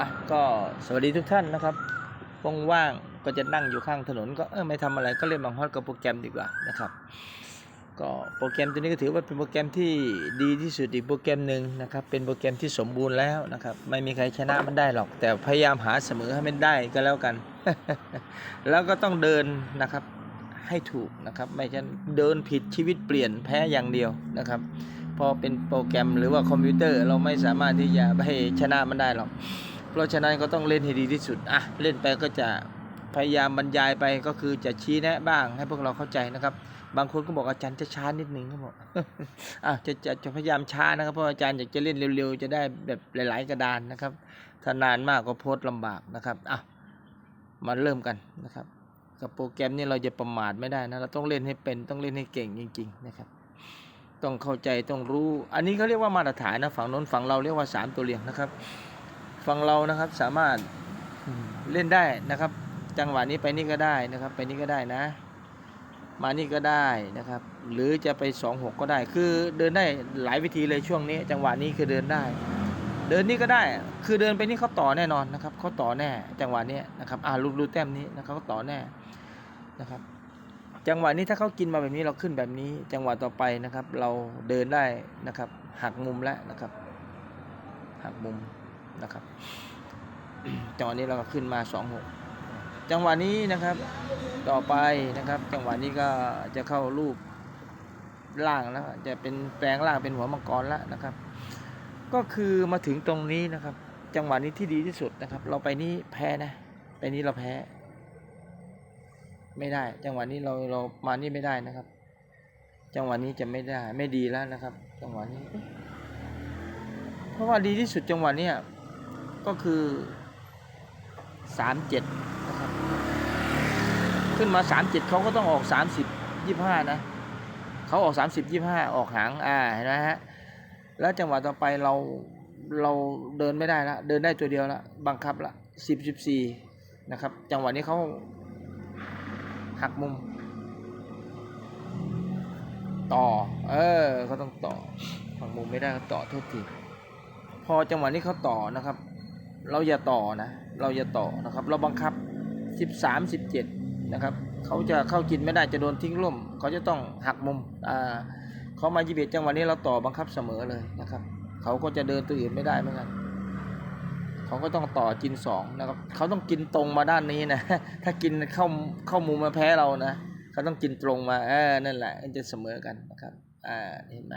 อะก็สวัสดีทุกท่านนะครับว่างๆก็จะนั่งอยู่ข้างถนน ก็เออไม่ทำอะไรก็เล่นบางฮอตกับโปรแกรมดีกว่านะครับ ก็โปรแกรมตัวนี้ก็ถือว่าเป็นโปรแกรมที่ดีที่สุดอีกโปรแกรมหนึ่งนะครับ เป็นโปรแกรมที่สมบูรณ์แล้วนะครับ ไม่มีใครชนะมันได้หรอก แต่พยายามหาเสมอให้มันได้ก็แล้วกัน แล้วก็ต้องเดินนะครับให้ถูกนะครับ ไม่ใช่เดินผิดชีวิตเปลี่ยนแพ้อย่างเดียวนะครับพอเป็นโปรแกรมหรือว่าคอมพิวเตอร์เราไม่สามารถที่จะไปชนะมันได้หรอก เพราะฉะนั้นก็ต้องเล่นให้ดีที่สุดอะเล่นไปก็จะพยายามบรรยายไปก็คือจะชี้แนะบ้างให้พวกเราเข้าใจนะครับ บางคนก็บอกอาจารย์จะช้านิดนึงเขาบอกอะจะจะจะพยายามช้านะครับเพราะอาจารย์อยากจะเล่นเร็วๆ จะได้แบบหลายๆกระดานนะครับ ถ้านานมากก็โพสต์ลำบากนะครับอะมาเริ่มกันนะครับ กับโปรแกรมนี้เราจะประมาทไม่ได้นะเราต้องเล่นให้เป็นต้องเล่นให้เก่งจริง ๆ นะครับ ต้องเข้าใจต้องรู้ อันนี้เขาเรียกว่ามาตรฐานนะฝั่งโน้นฝั่งเราเรียกว่าสามตัวเรียงนะครับ ฝั่งเรานะครับ สามารถเล่นได้นะครับ จังหวะนี้ไปนี่ก็ได้นะครับ ไปนี่ก็ได้นะ มานี่ก็ได้นะครับ หรือจะไปสองหกก็ได้ คือเดินได้หลายวิธีเลยช่วงนี้ จังหวะนี้คือเดินได้ เดินนี่ก็ได้ คือเดินไปนี่เขาต่อแน่นอนนะครับเขาต่อแน่ จังหวะนี้นะครับอ่าลูดูแต้มนี้นะครับเขาต่อแน่นะครับจังหวะนี้ถ้าเขากินมาแบบนี้เราขึ้นแบบนี้ จังหวะต่อไปนะครับ เราเดินได้นะครับ หักมุมแล้วนะครับ หักมุม นะครับ จังหวะนี้เราก็ขึ้นมาสองหกจังหวะนี้นะครับ ต่อไปนะครับ จังหวะนี้ก็จะเข้ารูปล่างแล้ว จะเป็นแปลงล่างเป็นหัวมังกรแล้วนะครับ ก็คือมาถึงตรงนี้นะครับ จังหวะนี้ที่ดีที่สุดนะครับ เราไปนี้แพ้นะ ไปนี้เราแพ้ ไม่ได้ จังหวะนี้เราเรามานี่ไม่ได้นะครับ จังหวะนี้จะไม่ได้ ไม่ดีแล้วนะครับ จังหวะนี้ เพราะว่าดีที่สุดจังหวะเนี้ย ก็คือสามเจ็ดนะครับ ขึ้นมาสามเจ็ดเขาก็ต้องออกสามสิบยี่ห้านะเขาออกสามสิบยี่ห้าออกหางอ่าเห็นไหมฮะแล้วจังหวะต่อไปเราเราเดินไม่ได้ละเดินได้ตัวเดียวละบังคับละสิบสิบสี่นะครับ จังหวะนี้เขาหักมุม ต่อ เออเขาต้องต่อหักมุมไม่ได้ต่อโทษทีพอจังหวะนี้เขาต่อนะครับ เราอย่าต่อนะ เราอย่าต่อนะครับ เราบังคับ 13 17 นะครับ เขาจะเข้ากินไม่ได้จะโดนทิ้งร่ม เขาจะต้องหักมุม อ่าเขามายีเบจังหวะนี้เราต่อบังคับเสมอเลยนะครับ เขาก็จะเดินตัวอื่นไม่ได้เหมือนกัน เขาก็ต้องต่อกินสองนะครับ เขาต้องกินตรงมาด้านนี้นะ ถ้ากินเข้าเข้ามุมมาแพ้เรานะ เขาต้องกินตรงมา เออ นั่นแหละจะเสมอกันนะครับ อ่า เห็นไหม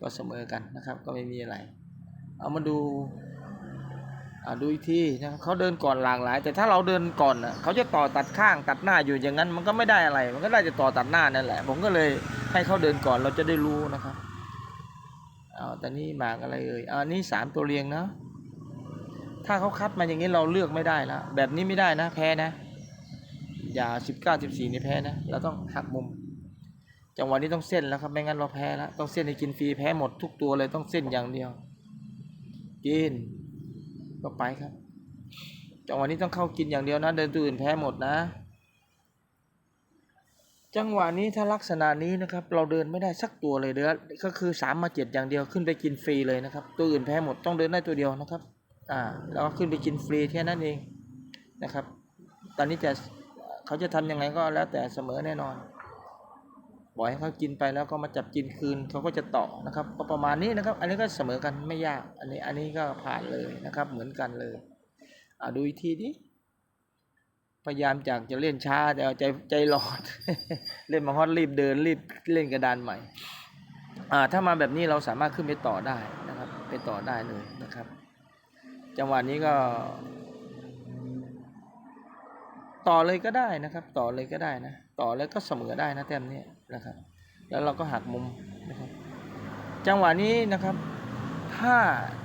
ก็เสมอกันนะครับ ก็ไม่มีอะไร เอามาดู อ่าดูอีกทีนะเขาเดินก่อนหลากหลาย แต่ถ้าเราเดินก่อนน่ะเขาจะต่อตัดข้างตัดหน้าอยู่อย่างนั้น มันก็ไม่ได้อะไร มันก็ได้จะต่อตัดหน้านั่นแหละ ผมก็เลยให้เขาเดินก่อนเราจะได้รู้นะครับเอาแต่นี่หมากอะไรเอ่ยอันนี้สามตัวเรียงนะถ้าเขาคัดมาอย่างนี้เราเลือกไม่ได้แล้วแบบนี้ไม่ได้นะ แพ้นะ อย่าสิบเก้าสิบสี่นี่แพ้นะเราต้องหักมุม จังหวะนี้ต้องเส้นแล้วครับไม่งั้นเราแพ้แล้วต้องเส้นให้กินฟรีแพ้หมดทุกตัวเลยต้องเส้นอย่างเดียวกิน ก็ไปครับจังหวะนี้ต้องเข้ากินอย่างเดียวนะ เดินตัวอื่นแพ้หมดนะ จังหวะนี้ถ้าลักษณะนี้นะครับ เราเดินไม่ได้สักตัวเลยเด้อก็คือสามมาเจ็ดอย่างเดียวขึ้นไปกินฟรีเลยนะครับ ตัวอื่นแพ้หมดต้องเดินได้ตัวเดียวนะครับ อ่าแล้วก็ขึ้นไปกินฟรีแค่นั้นเองนะครับ ตอนนี้จะเขาจะทำยังไงก็แล้วแต่เสมอแน่นอน ปล่อยให้เขากินไปแล้วก็มาจับกินคืนเขาก็จะต่อนะครับก็ประมาณนี้นะครับ อันนี้ก็เสมอกันไม่ยาก อันนี้อันนี้ก็ผ่านเลยนะครับ เหมือนกันเลยอ่าดูอีกทีดิพยายามจากจะเล่นช้าแต่เอาใจใจร้อนเล่นมาฮอตรีบเดินรีบเล่นกระดานใหม่อ่าถ้ามาแบบนี้เราสามารถขึ้นไปต่อได้นะครับ ไปต่อได้เลยนะครับ จังหวะนี้ก็ ต่อเลยก็ได้นะครับ ต่อเลยก็ได้นะ ต่อแล้วก็เสมอได้นะแต้มนี้นะครับ แล้วเราก็หักมุมนะครับ จังหวะนี้นะครับถ้า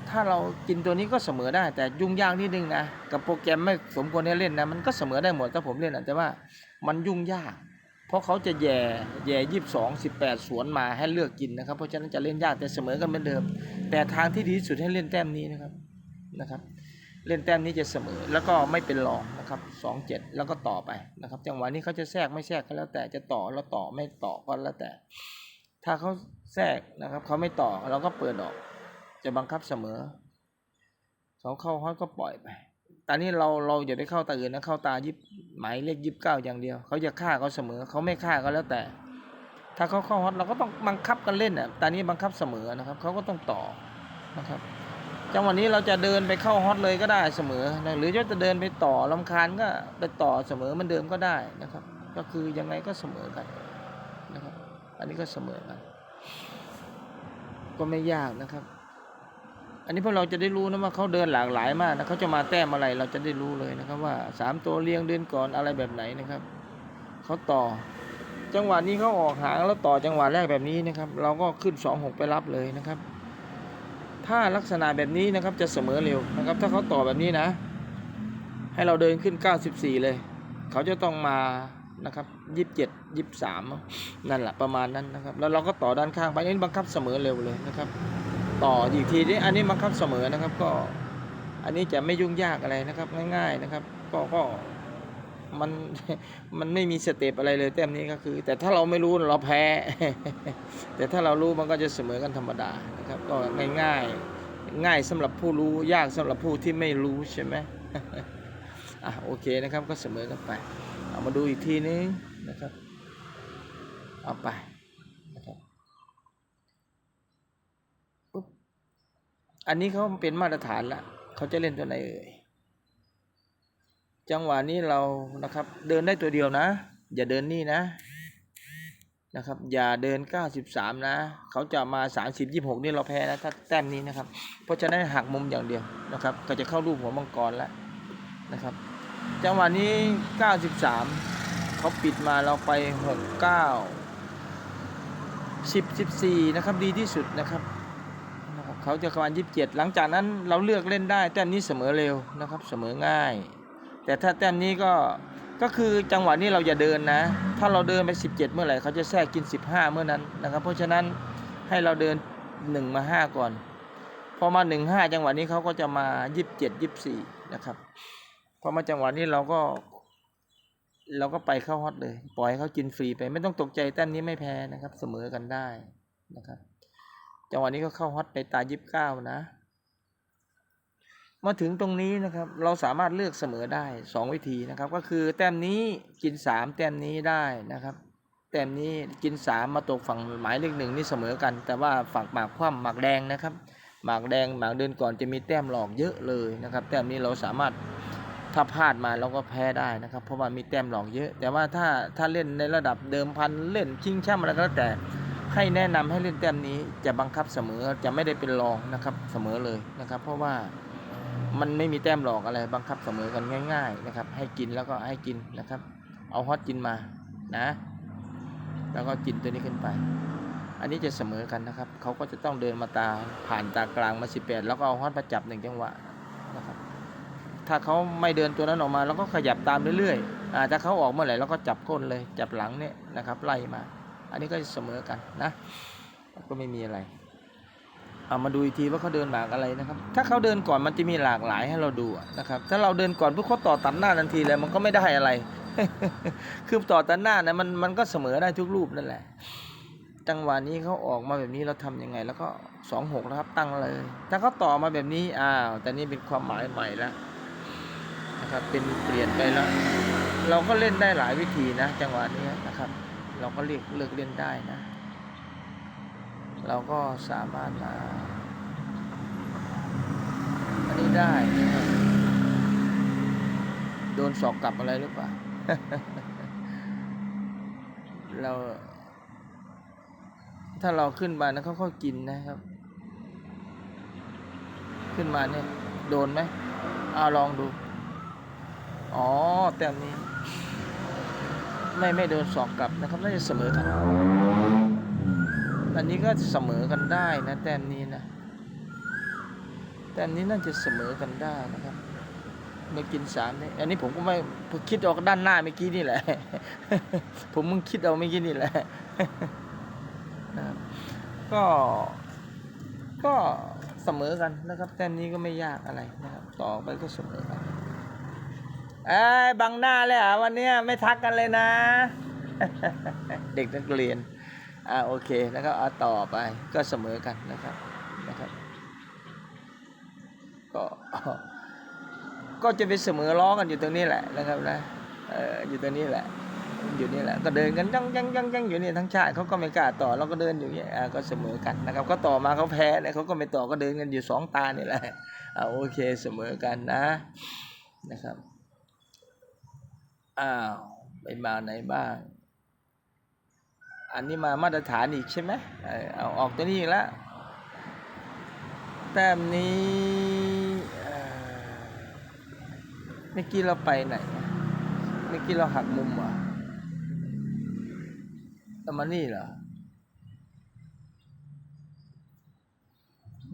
ถ้าเรากินตัวนี้ก็เสมอได้ แต่ยุ่งยากนิดนึงนะกับโปรแกรมไม่สมควรให้เล่นนะมันก็เสมอได้หมดถ้าผมเล่นนะแต่ว่ามันยุ่งยาก เพราะเขาจะแย่แย่ยี่สิบสองสิบแปดสวนมาให้เลือกกินนะครับ เพราะฉะนั้นจะเล่นยากแต่เสมอกันเหมือนเดิม แต่ทางที่ดีที่สุดให้เล่นแต้มนี้นะครับนะครับ เล่นแต้มนี้จะเสมอ แล้วก็ไม่เป็นรองนะครับสองเจ็ดแล้วก็ต่อไปนะครับจังหวะนี้เขาจะแทรกไม่แทรกก็แล้วแต่จะต่อแล้วต่อไม่ต่อก็แล้วแต่ ถ้าเขาแทรกนะครับเขาไม่ต่อเราก็เปิดออก จะบังคับเสมอเขาเข้าฮอตก็ปล่อยไปตอนนี้เราเราอย่าไปเข้าตาอื่นนะเข้าตายิบหมายเลขยิบเก้าอย่างเดียวเขาจะฆ่าก็เสมอเขาไม่ฆ่าก็แล้วแต่ ถ้าเขาเข้าฮอตเราก็ต้องบังคับกันเล่นอะตอนนี้บังคับเสมอนะครับเขาก็ต้องต่อนะครับ จังหวะนี้เราจะเดินไปเข้าฮอตเลยก็ได้เสมอนะหรือจะเดินไปต่อลำคาญก็ไปต่อเสมอเหมันเดิมก็ได้นะครับ ก็คือยังไงก็เสมอกันนะครับ อันนี้ก็เสมอกัน ก็ไม่ยากนะครับ อันนี้พวกเราจะได้รู้นะว่าเขาเดินหลากหลายมากนะเขาจะมาแต้มอะไรเราจะได้รู้เลยนะครับ ว่าสามตัวเรียงเดินก่อนอะไรแบบไหนนะครับเขาต่อ จังหวะนี้เขาออกหางแล้วต่อจังหวะแรกแบบนี้นะครับ เราก็ขึ้นสองหกไปรับเลยนะครับ ถ้าลักษณะแบบนี้นะครับจะเสมอเร็วนะครับ ถ้าเขาต่อแบบนี้นะ ให้เราเดินขึ้น 94 เลย เขาจะต้องมานะครับ27 23 นั่นแหละประมาณนั้นนะครับ แล้วเราก็ต่อด้านข้างไปนี่บังคับเสมอเร็วเลยนะครับ ต่ออีกทีนี้อันนี้บังคับเสมอนะครับก็อันนี้จะไม่ยุ่งยากอะไรนะครับง่าย ๆนะครับ ก็ก็ มันมันไม่มีสเต็ปอะไรเลยแต้มนี้ก็คือ แต่ถ้าเราไม่รู้เราแพ้ แต่ถ้าเรารู้มันก็จะเสมอกันธรรมดานะครับก็ง่ายๆง่ายสำหรับผู้รู้ยากสำหรับผู้ที่ไม่รู้ใช่ไหมอะโอเคนะครับก็เสมอกันไปเอามาดูอีกทีนึงนะครับเอาไปนะครับปุ๊บอันนี้เขาเป็นมาตรฐานละเขาจะเล่นตัวไหนเอ่ย จังหวะนี้เรานะครับ เดินได้ตัวเดียวนะ อย่าเดินนี่นะนะครับ อย่าเดิน 93 นะ เขาจะมา 30 26 นี่เราแพ้นะถ้าแต้มนี้นะครับ เพราะฉะนั้นหักมุมอย่างเดียวนะครับ ก็จะเข้ารูปหัวมังกรแล้วนะครับ จังหวะนี้ 93 เขาปิดมาเราไป 69 10 14 นะครับดีที่สุดนะครับเขาจะประมาณ 27 หลังจากนั้นเราเลือกเล่นได้แต้มนี้เสมอเร็วนะครับ เสมอง่าย แต่ถ้าแต้มนี้ก็ก็คือจังหวะนี้เราอย่าเดินนะ ถ้าเราเดินไป 17 เมื่อไหร่เขาจะแทรกกิน 15 เมื่อนั้นนะครับ เพราะฉะนั้นให้เราเดิน 1 มา 5 ก่อน พอมา 1 5 จังหวะนี้เขาก็จะมา 27 24 นะครับ พอมาจังหวะนี้เราก็ เราก็ไปเข้าฮอตเลย ปล่อยให้เขากินฟรีไป ไม่ต้องตกใจแต้มนี้ไม่แพ้นะครับ เสมอกันได้นะครับ จังหวะนี้ก็เข้าฮอตไปตา 29 นะ มาถึงตรงนี้นะครับเราสามารถเลือกเสมอได้สองวิธีนะครับ ก็คือแต้มนี้กินสามแต้มนี้ได้นะครับ แต้มนี้กินสามมาตกฝั่งหมายเลขหนึ่งนี่เสมอกัน แต่ว่าฝั่งหมากคว่ำหมากแดงนะครับ หมากแดงหมากเดินก่อนจะมีแต้มหลอกเยอะเลยนะครับ แต้มนี้เราสามารถถ้าพลาดมาเราก็แพ้ได้นะครับ เพราะว่ามีแต้มหลอกเยอะ แต่ว่าถ้าถ้าเล่นในระดับเดิมพันเล่นชิงแชมป์อะไรก็แล้วแต่ให้แนะนำให้เล่นแต้มนี้จะบังคับเสมอจะไม่ได้เป็นรองนะครับเสมอเลยนะครับ เพราะว่า มันไม่มีแต้มหลอกอะไรบังคับเสมอกันง่าย ๆ นะครับ ให้กินแล้วก็ให้กินนะครับ เอาฮอตกินมานะ แล้วก็กินตัวนี้ขึ้นไป อันนี้จะเสมอกันนะครับเขาก็จะต้องเดินมาตาผ่านตากลางมา 18 แล้วก็เอาฮอตมาจับหนึ่งจังหวะนะครับถ้าเขาไม่เดินตัวนั้นออกมาเราก็ขยับตามเรื่อยๆอ่าถ้าเขาออกเมื่อไหร่เราก็จับก้นเลยจับหลังเนี่ยนะครับไล่มา อันนี้ก็เสมอกันนะ ก็ไม่มีอะไร เอามาดูอีกทีว่าเขาเดินหมากอะไรนะครับ ถ้าเขาเดินก่อนมันจะมีหลากหลายให้เราดูนะครับ ถ้าเราเดินก่อนพวกเขาต่อตัดหน้าทันทีเลยมันก็ไม่ได้อะไร คือต่อตัดหน้านะมันมันก็เสมอได้ทุกรูปนั่นแหละ จังหวะนี้เขาออกมาแบบนี้เราทำยังไง แล้วก็สองหกนะครับตั้งเลย ถ้าเขาต่อมาแบบนี้อ้าวแต่นี่เป็นความหมายใหม่แล้วนะครับเป็นเปลี่ยนไปแล้ว เราก็เล่นได้หลายวิธีนะ จังหวะนี้นะครับ เราก็เลือกเลือกเล่นได้นะ เราก็สามารถมาอันนี้ได้นะครับโดนสอกกลับอะไรหรือเปล่า เรา ถ้าเราขึ้นมานะเขาก็กินนะครับ ขึ้นมาเนี่ย โดนไหมเอาลองดู อ๋อ แต้มนี้ ไม่ ไม่โดนสอกกลับนะครับ น่าจะเสมอกัน อันนี้ก็เสมอกันได้นะแต้มนี้นะแต้มนี้น่าจะเสมอกันได้นะครับเมื่อกินสามเนี่ยอันนี้ผมก็ไม่ผมคิดออกด้านหน้าเมื่อกี้นี่แหละ ผมมึงคิดเอาเมื่อกี้นี่แหละก็ก็เสมอกันนะครับแต้มนี้ก็ไม่ยากอะไรนะครับ ต่อไปก็เสมอกันไอ้บังหน้าเลยอะวันนี้ไม่ทักกันเลยนะ เด็กนักเรียน อ่าโอเคนะครับเอาต่อไปก็เสมอกันนะครับนะครับก็ก็จะไปเสมอล้อกันอยู่ตรงนี้แหละนะครับนะเอออยู่ตรงนี้แหละ อยู่นี่แหละก็เดินกันยังยังยังยังอยู่นี่ทั้งชาติเขาก็ไม่กล้าต่อเราก็เดินอยู่เนี่ยอ่าก็เสมอกันนะครับ ก็ต่อมาเขาแพ้เนี่ยเขาก็ไม่ต่อก็เดินกันอยู่สองตานี่แหละอ่าโอเคเสมอกันนะนะครับอ้าวไปมาไหนบ้าง อันนี้มามาตรฐานอีกใช่ไหมเอาออกตัวนี้อีกแล้วแต้มนี้เมื่อกี้เราไปไหนเมื่อกี้เราหักมุมเหรอแล้วมานี่เหรอ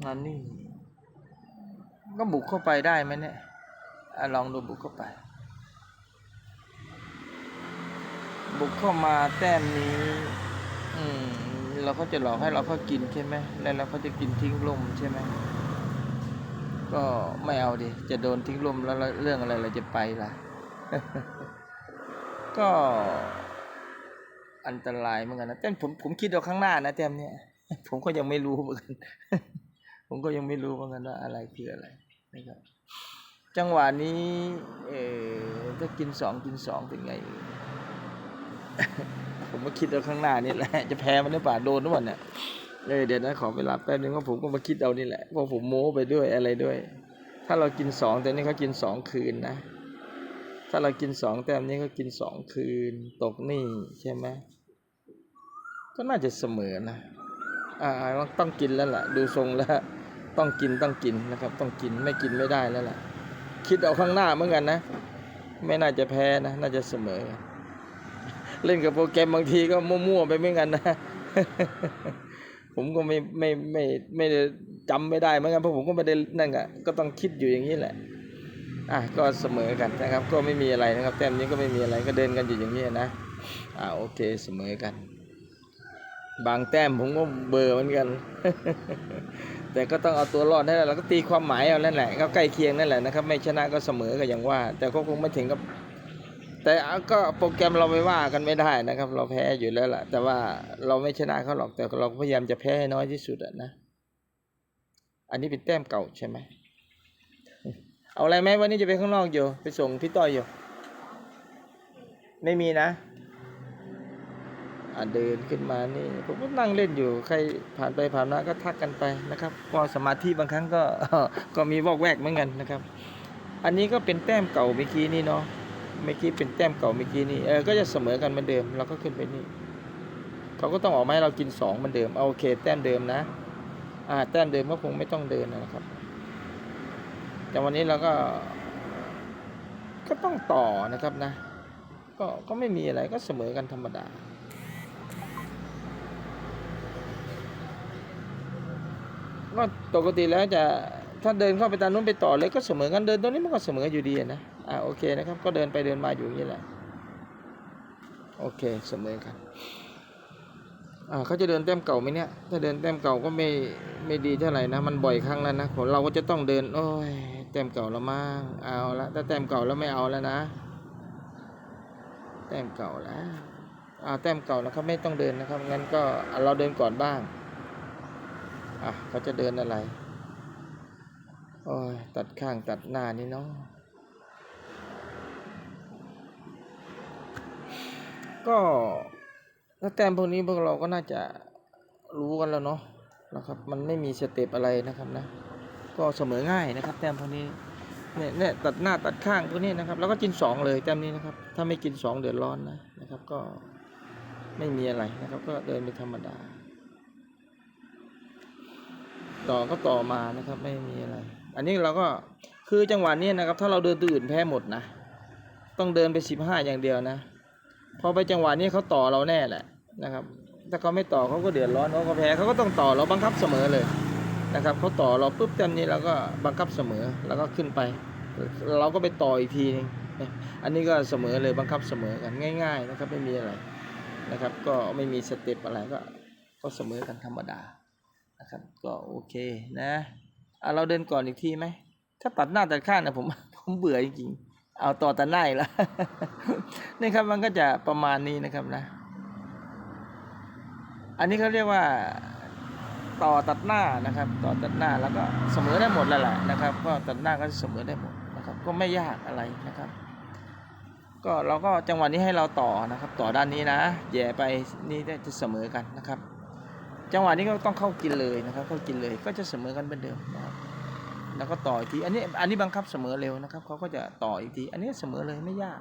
มานี่ ก็บุกเข้าไปได้ไหมเนี่ยอลองดูบุกเข้าไป บุกเข้ามาแต้มนี้ อืม เราก็จะหลอกให้เราเขากินใช่ไหมแล้วเราก็จะกินทิ้งลมใช่ไหมก็ไม่เอาดิจะโดนทิ้งลมแล้วเรื่องอะไรเราจะไปล่ะ ก็อันตรายเหมือนกันนะแต่ผมผมคิดเอาข้างหน้านะแต้มเนี้ยผมก็ยังไม่รู้เหมือนกัน ผมก็ยังไม่รู้เหมือนกันว่าอะไรคืออะไรนะครับ จังหวะนี้ เออถ้ากินสองกินสองเป็นไง ผมก็คิดเอาข้างหน้านี่แหละ จะแพ้มันหรือเปล่าโดนหรือเปล่าเนี่ยเออเดี๋ยวนะขอเวลาแป๊บนึงว่าผมก็มาคิดเอานี่แหละเพราะผมโม้ไปด้วยอะไรด้วย ถ้าเรากินสองแต่นี่เขากินสองคืนนะ ถ้าเรากินสองแต้มนี้เขากินสองคืน ตกนี่ใช่ไหมก็น่าจะเสมอนะอ่าต้องกินแล้วล่ะ ดูทรงแล้ว ต้องกินต้องกินนะครับ ต้องกินไม่กินไม่ได้แล้วล่ะ คิดเอาข้างหน้าเหมือนกันนะ ไม่น่าจะแพ้นะ น่าจะเสมอ เล่นกับโปรแกรมบางทีก็มั่วๆไปเหมือนกันนะ ผมก็ไม่ไม่ไม่ไม่ได้จำไม่ได้เหมือนกันเพราะผมก็ไม่ได้นั่นอะก็ต้องคิดอยู่อย่างนี้แหละอะก็เสมอกันนะครับ ก็ไม่มีอะไรนะครับ แต้มนี้ก็ไม่มีอะไรก็เดินกันอยู่อย่างนี้นะอ่าโอเคเสมอกัน บางแต้มผมก็เบอร์เหมือนกัน แต่ก็ต้องเอาตัวรอดให้ได้เราก็ตีความหมายเอานั่นแหละก็ใกล้เคียงนั่นแหละนะครับ ไม่ชนะก็เสมอก็อย่างว่า แต่ก็คงไม่ถึงกับ แต่ก็โปรแกรมเราไม่ว่ากันไม่ได้นะครับ เราแพ้อยู่แล้วล่ะ แต่ว่าเราไม่ชนะเขาหรอกแต่เราพยายามจะแพ้ให้น้อยที่สุดอะนะ อันนี้เป็นแต้มเก่าใช่ไหมเอาอะไรไหมวันนี้จะไปข้างนอกอยู่ไปส่งพี่ต้อยอยู่ไม่มีนะอะเดินขึ้นมานี่ผมก็นั่งเล่นอยู่ใครผ่านไปผ่านมาก็ทักกันไปนะครับก็สมาธิบางครั้งก็ก็มีวอกแวกเหมือนกันนะครับ อันนี้ก็เป็นแต้มเก่าเมื่อกี้นี่เนาะ เมื่อกี้เป็นแต้มเก่าเมื่อกี้นี่เออก็จะเสมอกันเหมือนเดิมเราก็ขึ้นไปนี่เขาก็ต้องออกมาให้เรากินสองเหมือนเดิมเอาโอเค แต้มเดิมนะ อ่า แต้มเดิมก็คงไม่ต้องเดินนะครับ แต่วันนี้เราก็ ก็ต้องต่อนะครับนะ ก็ก็ไม่มีอะไรก็เสมอกันธรรมดาก็ปกติแล้วจะถ้าเดินเข้าไปตามนู้นไปต่อเลยก็เสมอกันเดินตรงนี้มันก็เสมออยู่ดีนะ อ่าโอเคนะครับ ก็เดินไปเดินมาอยู่นี้แหละ โอเคเสมอกันอ่าเขาจะเดินแต้มเก่าไหมเนี่ย ถ้าเดินแต้มเก่าก็ไม่ไม่ดีเท่าไหร่นะ มันบ่อยครั้งแล้วนะของเราก็จะต้องเดิน โอ้ยแต้มเก่าแล้วมั้งเอาละถ้าแต้มเก่าแล้วไม่เอาแล้วนะ แต้มเก่าแล้วอ่าแต้มเก่าแล้วเขาไม่ต้องเดินนะครับ งั้นก็เราเดินก่อนบ้างอะเขาจะเดินอะไรโอ้ยตัดข้างตัดหน้านี่เนาะ ก็ถ้าแต้มพวกนี้พวกเราก็น่าจะรู้กันแล้วเนาะนะครับ มันไม่มีสเต็ปอะไรนะครับนะ ก็เสมอง่ายนะครับ แต้มพวกนี้เนี่ยเนี่ยตัดหน้าตัดข้างพวกนี้นะครับ แล้วก็กินสองเลยแต้มนี้นะครับ ถ้าไม่กินสองเดือดร้อนนะนะครับ ก็ไม่มีอะไรนะครับ ก็เดินไปธรรมดา ต่อก็ต่อมานะครับ ไม่มีอะไร อันนี้เราก็คือจังหวะนี้นะครับ ถ้าเราเดินตื่นแพ้หมดนะ ต้องเดินไปสิบห้าอย่างเดียวนะ พอไปจังหวะนี้เขาต่อเราแน่แหละนะครับ ถ้าเขาไม่ต่อเขาก็เดือดร้อนเขาก็แพ้เขาก็ต้องต่อเราบังคับเสมอเลยนะครับเขาต่อเราปุ๊บเต็มนี้เราก็บังคับเสมอแล้วก็ขึ้นไป เราก็ไปต่ออีกทีนึงอันนี้ก็เสมอเลยบังคับเสมอกันง่าย ๆ นะครับไม่มีอะไรนะครับ ก็ไม่มีสเต็ปอะไรก็ก็เสมอกันธรรมดานะครับ ก็โอเคนะอะเราเดินก่อนอีกทีไหมถ้าตัดหน้าตัดข้างนะผมผมเบื่อจริงๆ เอาต่อตัดหน้าแล้วนี่ครับมันก็จะประมาณนี้นะครับนะ อันนี้เขาเรียกว่าต่อตัดหน้านะครับ ต่อตัดหน้าแล้วก็เสมอได้หมดแล้วแหละนะครับ ก็ตัดหน้าก็เสมอได้หมดนะครับ ก็ไม่ยากอะไรนะครับ ก็เราก็จังหวะนี้ให้เราต่อนะครับ ต่อด้านนี้นะแย่ไปนี่ได้จะเสมอกันนะครับ จังหวะนี้ก็ต้องเข้ากินเลยนะครับ เข้ากินเลยก็จะเสมอกันเหมือนเดิมนะครับ แล้วก็ต่ออีกทีอันนี้อันนี้บังคับเสมอเร็วนะครับเขาก็จะต่ออีกที อันนี้เสมอเลยไม่ยาก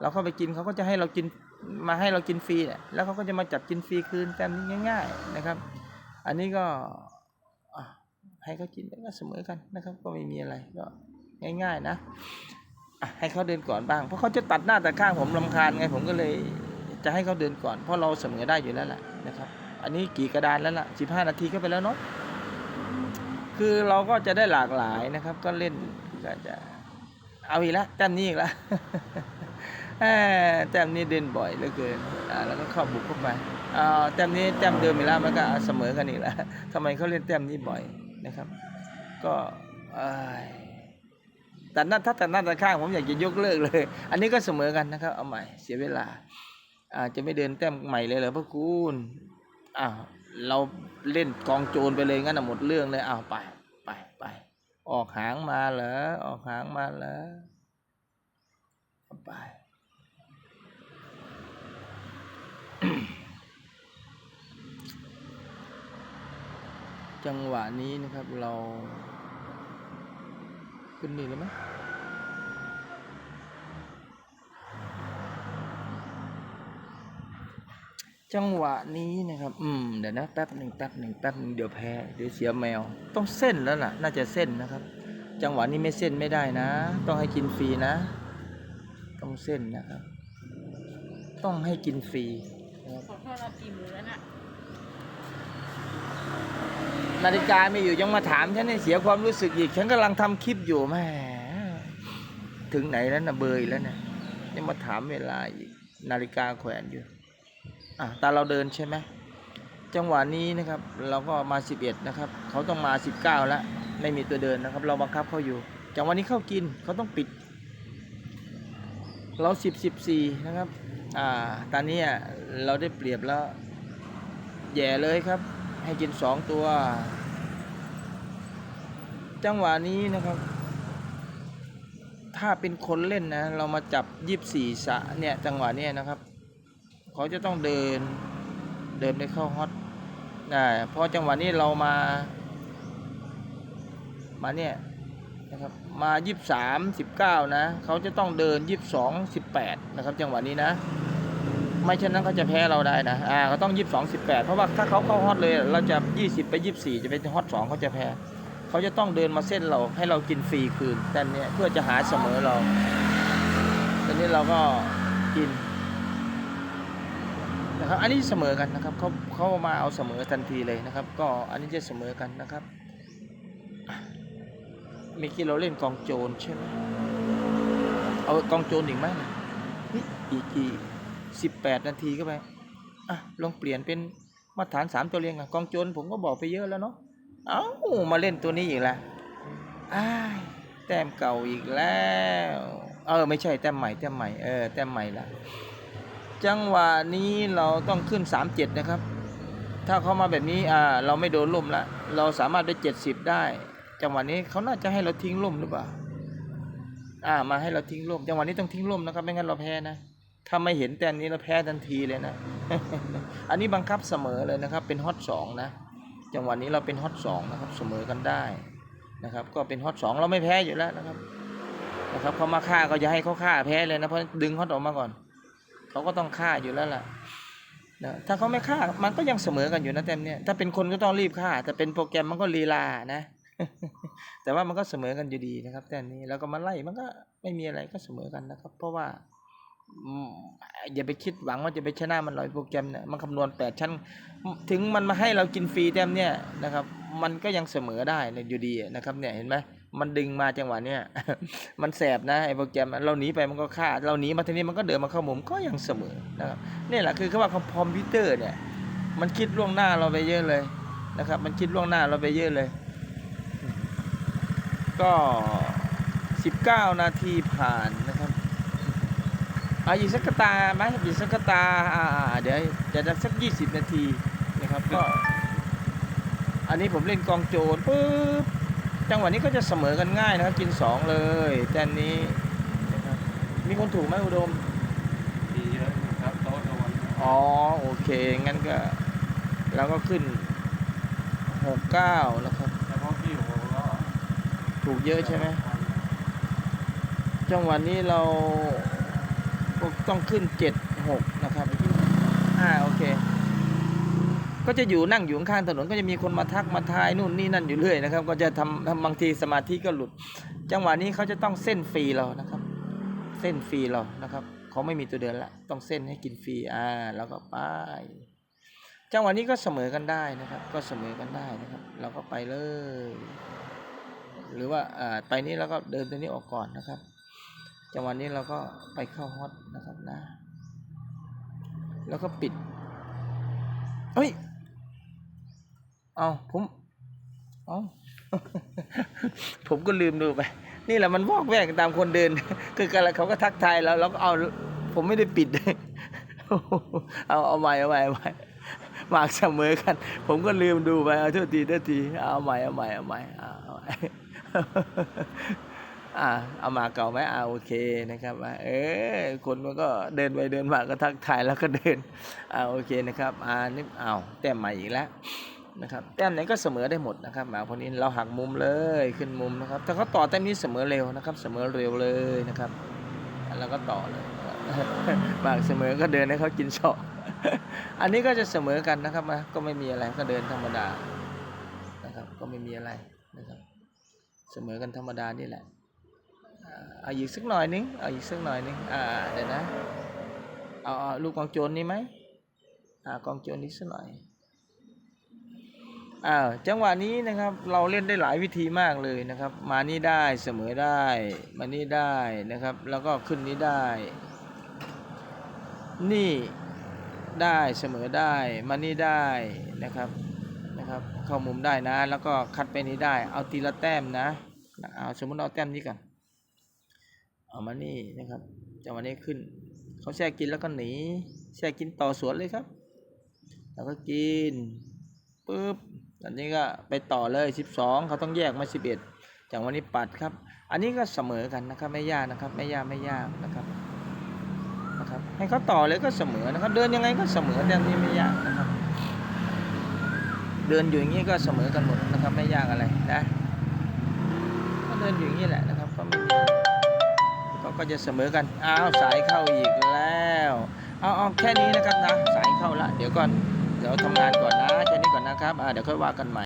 เราเข้าไปกินเขาก็จะให้เรากินมาให้เรากินฟรีเนี่ยแล้วเขาก็จะมาจับกินฟรีคืนแต้มนี้ง่าย ๆนะครับ อันนี้ก็ให้เขากินก็เสมอกันนะครับ ก็ไม่มีอะไรก็ง่าย ๆนะให้เขาเดินก่อนบ้าง เพราะเขาจะตัดหน้าแตัดข้างผมลำคาญไงผมก็เลยจะให้เขาเดินก่อน เพราะเราเสมอได้อยู่แล้วแหละนะครับ อันนี้กี่กระดานแล้วล่ะสิบห้านาทีก็ไปแล้วเนาะ คือเราก็จะได้หลากหลายนะครับ ก็เล่นก็จะเอาอีกล้วแต้มนี้อีกแล้วแหมแต้มนี้เดินบ่อยเหลือเกินแล้วก็เข้าบุกเข้าไปอ่าแต้มนี้แต้มเดิมอีกแล้วมันก็เสมอกันอีกแล้วทำไมเขาเล่นแต้มนี้บ่อยนะครับ ก็แต่หน้าถ้าแต่หน้าตาข้างผมอยากจะยกเลิกเลย อันนี้ก็เสมอกันนะครับ เอาใหม่เสียเวลาอาจะไม่เดินแต้มใหม่เลยเหรอพระคุณอ้าว เราเล่นกองโจรไปเลยงั้นนะหมดเรื่องเลยเอาไปไปไปออกหางมาเหรอออกหางมาเหรอไปจังหวะนี้นะครับเรา ขึ้นนี่เลยไหม จังหวะนี้นะครับ อืม เดี๋ยวนะแป๊บหนึ่งแป๊บหนึ่งแป๊บหนึ่งเดี๋ยวแพ้ เดี๋ยวเสียแมว ต้องเส้นแล้วล่ะ น่าจะเส้นนะครับ จังหวะนี้ไม่เส้นไม่ได้นะ ต้องให้กินฟรีนะ ต้องเส้นนะครับ ต้องให้กินฟรีนะครับขอโทษเรากี่มือแล้วน่ะนาฬิกาไม่อยู่ยังมาถามฉันเนี่ยเสียความรู้สึกอีก ฉันกำลังทำคลิปอยู่แหม่ถึงไหนแล้วนะเบยแล้วนะยังมาถามเวลาอีก นาฬิกาแขวนอยู่ อะตาเราเดินใช่ไหมจังหวะนี้นะครับ เราก็มา 11 นะครับ เขาต้องมา 19 แล้ว ไม่มีตัวเดินนะครับ เราบังคับเขาอยู่ จังหวะนี้เข้ากินเขาต้องปิด เรา 10 14 นะครับ อ่า ตอนนี้เราได้เปรียบแล้ว แย่เลยครับ ให้กินสองตัว จังหวะนี้นะครับ ถ้าเป็นคนเล่นนะ เรามาจับยี่สี่สะเนี่ย จังหวะเนี้ยนะครับ เขาจะต้องเดินเดินไปเข้าฮอตนะเพราะจังหวะนี้เรามา มาเนี่ยนะครับมายี่สามสิบเก้านะเขาจะต้องเดินยี่สองสิบแปดนะครับ จังหวะนี้นะ ไม่เช่นนั้นเขาจะแพ้เราได้นะอ่าเขาต้องยี่สิบสองสิบแปดเพราะว่าถ้าเขาเข้าฮอตเลยเราจะยี่สิบไปยี่สี่จะเป็นฮอตสองเขาจะแพ้เขาจะต้องเดินมาเส้นเราให้เรากินฟรีคืนแต่เนี้ยเพื่อจะหาเสมอเราตอนนี้เราก็กิน นะครับ อันนี้เสมอกันนะครับเขาเขามาเอาเสมอทันทีเลยนะครับ ก็อันนี้จะเสมอกันนะครับเมื่อกี้เราเล่นกองโจรใช่ไหมเอากองโจรอีกไหมนี่อีกกี่สิบแปดนาทีก็ไปอะลองเปลี่ยนเป็นมาตรฐานสามตัวเรียงอะกองโจรผมก็บอกไปเยอะแล้วเนาะเอ้ามาเล่นตัวนี้อีกแล้วอ้ายแต้มเก่าอีกแล้ว เออไม่ใช่แต้มใหม่แต้มใหม่เออแต้มใหม่ละ จังหวะนี้เราต้องขึ้นสามเจ็ดนะครับ ถ้าเขามาแบบนี้อ่าเราไม่โดนล่มละ เราสามารถได้เจ็ดสิบได้ จังหวะนี้เขาน่าจะให้เราทิ้งล่มหรือเปล่า อ่ามาให้เราทิ้งล่ม จังหวะนี้ต้องทิ้งล่มนะครับ ไม่งั้นเราแพ้นะ ถ้าไม่เห็นแต้มนี้เราแพ้ทันทีเลยนะ อันนี้บังคับเสมอเลยนะครับ เป็นฮอตสองนะ จังหวะนี้เราเป็นฮอตสองนะครับ เสมอกันได้นะครับ ก็เป็นฮอตสองเราไม่แพ้อยู่แล้วนะครับ นะครับเขามาฆ่าก็จะให้เขาฆ่าแพ้เลยนะ เพราะดึงฮอตออกมาก่อน เขาก็ต้องฆ่าอยู่แล้วล่ะนะถ้าเขาไม่ฆ่ามันก็ยังเสมอกันอยู่นะแต้มเนี่ยถ้าเป็นคนก็ต้องรีบฆ่า แต่เป็นโปรแกรมมันก็ลีลานะ แต่ว่ามันก็เสมอกันอยู่ดีนะครับแต้มนี้แล้วก็มาไล่มันก็ไม่มีอะไรก็เสมอกันนะครับ เพราะว่าอย่าไปคิดหวังว่าจะไปชนะมันลอยโปรแกรมเนี่ยมันคำนวณแปดชั้น ถึงมันมาให้เรากินฟรีแต้มเนี่ยนะครับ มันก็ยังเสมอได้เลยอยู่ดีนะครับเนี่ยเห็นไหม มันดึงมาจังหวะเนี้ยมันแสบนะไอ้โปรแกรมเราหนีไปมันก็ฆ่า เราหนีมาทีนี้มันก็เดินมาเข้ามุมก็ยังเสมอนะครับนี่แหละคือคำว่าคอมพิวเตอร์เนี่ย มันคิดล่วงหน้าเราไปเยอะเลยนะครับ มันคิดล่วงหน้าเราไปเยอะเลย ก็สิบเก้านาทีผ่านนะครับอะอีกสักกระตาไหมอีกสักกระตาอ่าเดี๋ยวจะได้สักยี่สิบนาทีนะครับก็ อันนี้ผมเล่นกองโจรปุ๊บ จังหวะนี้ก็จะเสมอกันง่ายนะครับ กิน 2 เลยแต่นี้มีคนถูกไหมอุดมดีเล้วครับโต๊ะนอนอ๋อโอเค งั้นก็เราก็ขึ้น 69 นะครับแเฉพาะพี่ผมก็ถูกเยอะใช่ไหมจังหวะนี้เราต้องขึ้น 7 ก็จะอยู่นั่งอยู่ข้างถนนก็จะมีคนมาทักมาทายนู่นนี่นั่นอยู่เรื่อยนะครับ ก็จะทำทำบางทีสมาธิก็หลุด จังหวะนี้เขาจะต้องเส้นฟรีเรานะครับ เส้นฟรีเรานะครับเขาไม่มีตัวเดินละต้องเส้นให้กินฟรีอ่าแล้วก็ไปจังหวะนี้ก็เสมอกันได้นะครับ ก็เสมอกันได้นะครับ เราก็ไปเลย หรือว่าอ่าไปนี้เราก็เดินตัวนี้ออกก่อนนะครับ จังหวะนี้เราก็ไปเข้าฮอตนะครับนะ แล้วก็ปิดเฮ้ย เอาผมเอาผมก็ลืมดูไป นี่แหละมันวอกแวกตามคนเดิน คือกันล้วเขาก็ทักทายแล้วเราก็เอา ผมไม่ได้ปิด เอาเอาใหม่เอาใหม่เอาใหม่หมากเสมอกัน ผมก็ลืมดูไปเอาโทษทีโทษทีเอาใหม่เอาใหม่เอาใหม่เอาอาใหม่าเอามาเก่าไหมอ่าโอเคนะครับเออคนมันก็เดินไปเดินมาก็ทักทายแล้วก็เดินอ่าโอเคนะครับอ่านี่เอาแต้มใหม่อีกแล้ว นะครับแต้มไหนก็เสมอได้หมดนะครับหมาคนนี้เราหักมุมเลยขึ้นมุมนะครับแต่เขาต่อแต้มนี้เสมอเร็วนะครับ เสมอเร็วเลยนะครับ แล้วก็ต่อเลยบางเสมอก็เดินให้เขากินเฉาะอันนี้ก็จะเสมอกันนะครับนะก็ไม่มีอะไรก็เดินธรรมดานะครับก็ไม่มีอะไรนะครับ เสมอกันธรรมดานี่แหละเอาอีกสักหน่อยนึงเอาอีกสักหน่อยนึงอ่าเดี๋ยวนะเอาลูกกองโจรนี่ไหมอ่ากองโจรนี้สักหน่อย อ้าวจังหวะนี้นะครับเราเล่นได้หลายวิธีมากเลยนะครับ มานี่ได้เสมอได้มานี่ได้นะครับ แล้วก็ขึ้นนี้ได้ นี่ได้เสมอได้มานี่ได้นะครับนะครับ เข้ามุมได้นะ แล้วก็คัดไปนี้ได้ เอาทีละแต้มนะเอาสมมติเอาแต้มนี้ก่อนเอามานี่นะครับจังหวะนี้ขึ้นเขาแช่กินแล้วก็หนีแช่กินต่อสวนเลยครับ แล้วก็กินปุ๊บ อันนี้ก็ไปต่อเลย 12 เขาต้องแยกมา 11จังวะนี้ปัดครับ อันนี้ก็เสมอกันนะครับไม่ยากนะครับไม่ยากไม่ยากนะครับนะครับ ให้เขาต่อเลยก็เสมอนะครับ เดินยังไงก็เสมอแต่นี้ไม่ยากนะครับ เดินอยู่อย่างนี้ก็เสมอกันหมดนะครับไม่ยากอะไรนะก็เดินอยู่อย่างนี้แหละนะครับก็ไม่มีก็ก็จะเสมอกันอ้าวสายเข้าอีกแล้วเอาเอาแค่นี้นะครับนะสายเข้าละเดี๋ยวก่อนเดี๋ยวทำงานก่อนนะ นะครับเดี๋ยวค่อยว่ากันใหม่